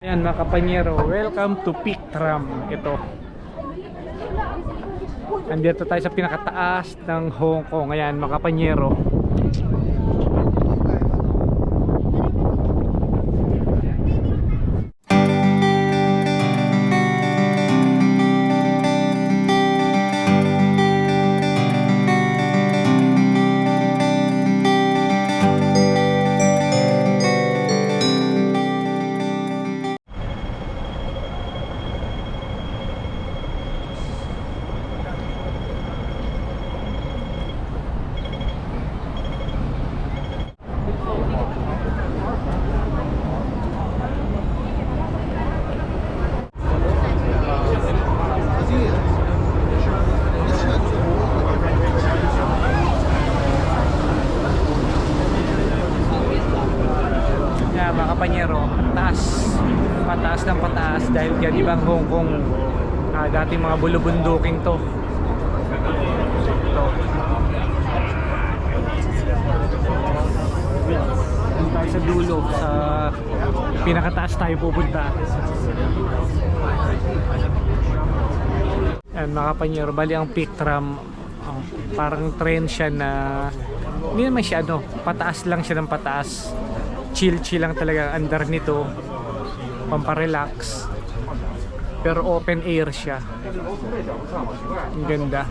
Ayan mga kapanyero, welcome to Peak Tram. Ito. Andito tayo sa pinakataas ng Hong Kong. Ayan mga kapanyero. Dati mga bulubunduking to. Ito. Sa dulo sa pinakataas tayo pupunta. Yan mga bali ang peak tram ah, parang train siya na hindi naman siya ano, pataas lang siya ng pataas. Chill chill lang talaga andar nito. Pamparelax. Pero open air siya. Ang ganda.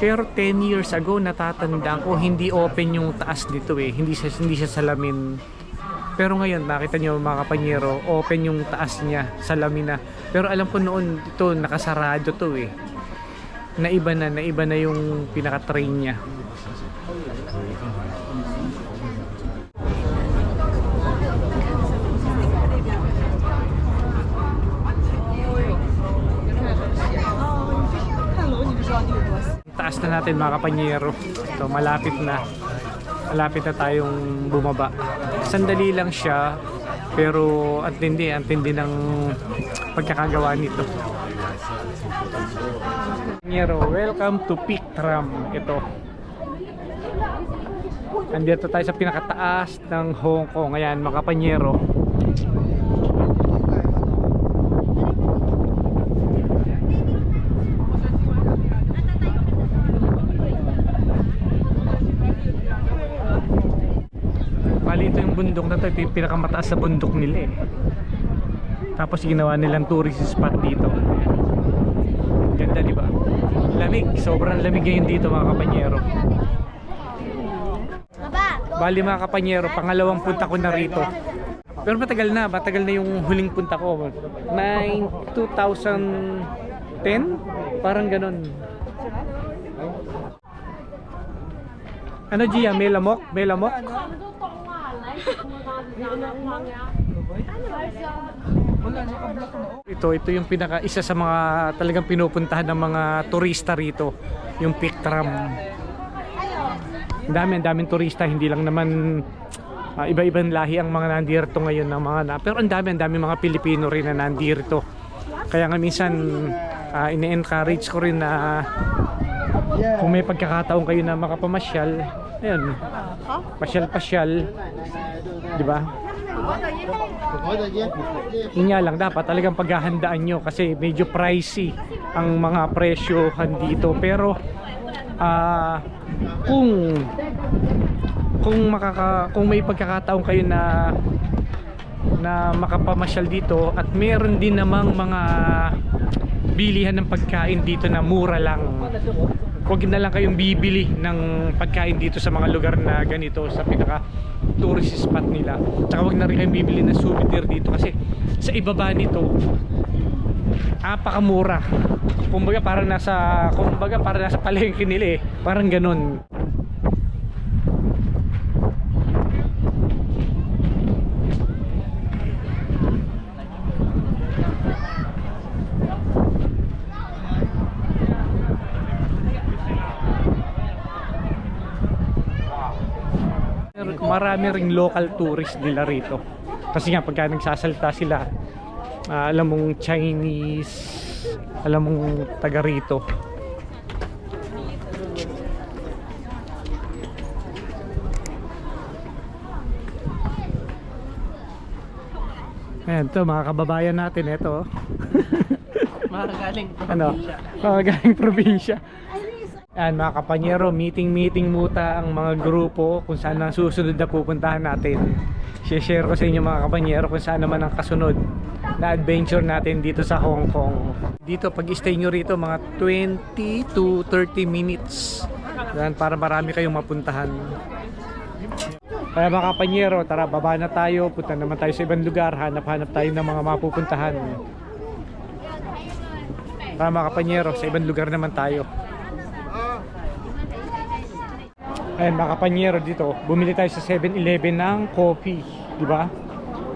Pero 10 years ago natatandaan ko hindi open yung taas nito eh. Hindi siya hindi siya salamin. Pero ngayon nakita niyo mga kapanyero, open yung taas niya, salamin na. Pero alam ko noon ito nakasarado to eh. Naiba na, naiba na yung pinaka-train niya. Taas na natin mga kapanyero. Ito, malapit na. Malapit na tayong bumaba. Sandali lang siya, pero ang tindi, ang tindi ng pagkakagawa nito. Kapanyero, welcome to Peak Tram. Ito. Andito tayo sa pinakataas ng Hong Kong. Ayan, mga kapanyero. Bali ito yung bundok na to, ito yung pinakamataas sa bundok nila eh. Tapos ginawa nilang tourist spot dito. Ganda di ba? Lamig, sobrang lamig ngayon dito mga kapanyero. Bali mga kapanyero, pangalawang punta ko na rito. Pero matagal na, matagal na yung huling punta ko. 9, 2010? Parang ganon. Ano Gia, may lamok? May lamok? Ito, ito yung pinaka isa sa mga talagang pinupuntahan ng mga turista rito, yung Peak Tram. Ang dami, ang daming turista, hindi lang naman ah, iba-ibang lahi ang mga nandirito ngayon ng mga na. Pero ang dami, ang dami mga Pilipino rin na nandirito. Kaya nga minsan ah, ine-encourage ko rin na kung may pagkakataon kayo na makapamasyal, ayun, pasyal-pasyal, di ba? Yun nga lang, dapat talagang paghahandaan nyo kasi medyo pricey ang mga presyohan dito. Pero, ah, kung kung makaka kung may pagkakataon kayo na na makapamasyal dito at meron din namang mga bilihan ng pagkain dito na mura lang huwag na lang kayong bibili ng pagkain dito sa mga lugar na ganito sa pinaka tourist spot nila. Tsaka huwag na rin kayong bibili ng souvenir dito kasi sa ibaba nito apakamura kumbaga parang nasa kumbaga parang nasa palengke nila eh. Parang ganun marami ring local tourist nila rito. Kasi nga pagka nagsasalita sila, uh, alam mong Chinese, alam mong taga rito. Ayan, ito mga kababayan natin, ito. mga galing ano? probinsya. Ano? Mga galing probinsya. Ayan, mga kapanyero, meeting-meeting muta ang mga grupo kung saan ang susunod na pupuntahan natin. Share ko sa inyo mga kapanyero kung saan naman ang kasunod na adventure natin dito sa Hong Kong. Dito, pag stay nyo rito, mga 20 to 30 minutes. Yan, para marami kayong mapuntahan. Kaya mga kapanyero, tara baba na tayo, punta naman tayo sa ibang lugar, hanap-hanap tayo ng mga mapupuntahan. Tara mga kapanyero, sa ibang lugar naman tayo. Ayun mga kapanyero dito, bumili tayo sa 7-Eleven ng coffee, di ba?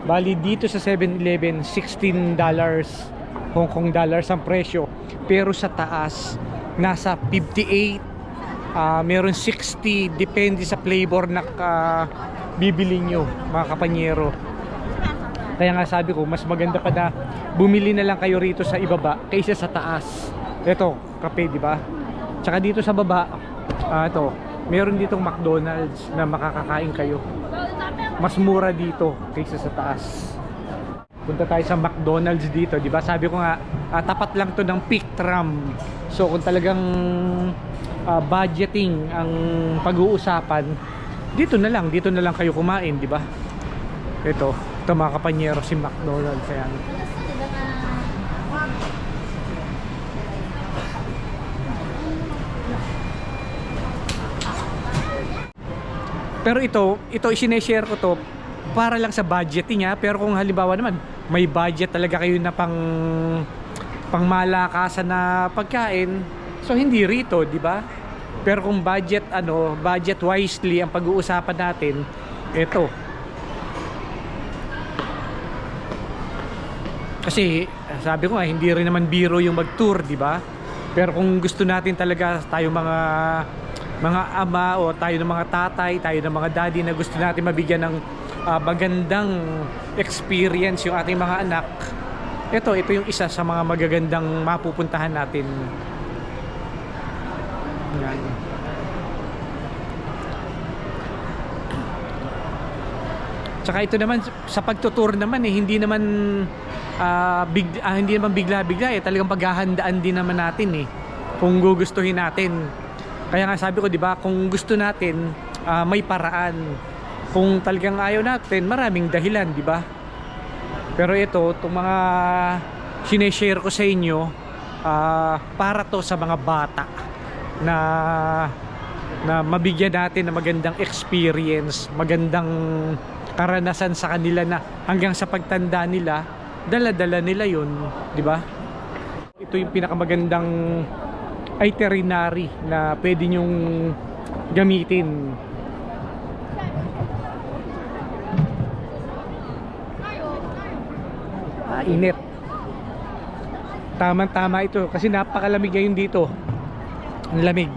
Bali dito sa 7-Eleven, 16 dollars Hong Kong dollars ang presyo. Pero sa taas, nasa 58 ah meron 60 depende sa flavor na ka, bibili nyo mga kapanyero kaya nga sabi ko mas maganda pa na bumili na lang kayo rito sa ibaba kaysa sa taas ito kape di ba tsaka dito sa baba ah ito meron ditong McDonald's na makakakain kayo mas mura dito kaysa sa taas punta tayo sa McDonald's dito, 'di ba? Sabi ko nga ah, tapat lang 'to ng peak tram. So kung talagang ah, budgeting ang pag-uusapan, dito na lang, dito na lang kayo kumain, 'di ba? Ito, ito mga kapanyero si McDonald's ayan. Pero ito, ito isineshare ko to para lang sa budgeting ha. Pero kung halimbawa naman, may budget talaga kayo na pang pangmalakasan na pagkain, so hindi rito, di ba? Pero kung budget ano, budget wisely ang pag-uusapan natin, ito. Kasi sabi ko nga hindi rin naman biro yung mag-tour, di ba? Pero kung gusto natin talaga tayo mga mga ama o tayo ng mga tatay, tayo ng mga daddy na gusto natin mabigyan ng ah, magandang experience yung ating mga anak. Ito, ito yung isa sa mga magagandang mapupuntahan natin. Yan. Tsaka ito naman sa pagtutour naman eh hindi naman ah, big ah, hindi naman bigla-bigla eh talagang paghahandaan din naman natin eh kung gugustuhin natin. Kaya nga sabi ko 'di ba kung gusto natin ah, may paraan. Kung talagang ayaw natin, maraming dahilan, 'di ba? Pero ito, itong mga sineshare ko sa inyo ah, para to sa mga bata na na mabigyan natin ng magandang experience, magandang karanasan sa kanila na hanggang sa pagtanda nila, dala-dala nila yun, di ba? Ito yung pinakamagandang itinerary na pwede nyong gamitin. Ah, init. Tamang-tama ito kasi napakalamig ngayon dito. Ang lamig.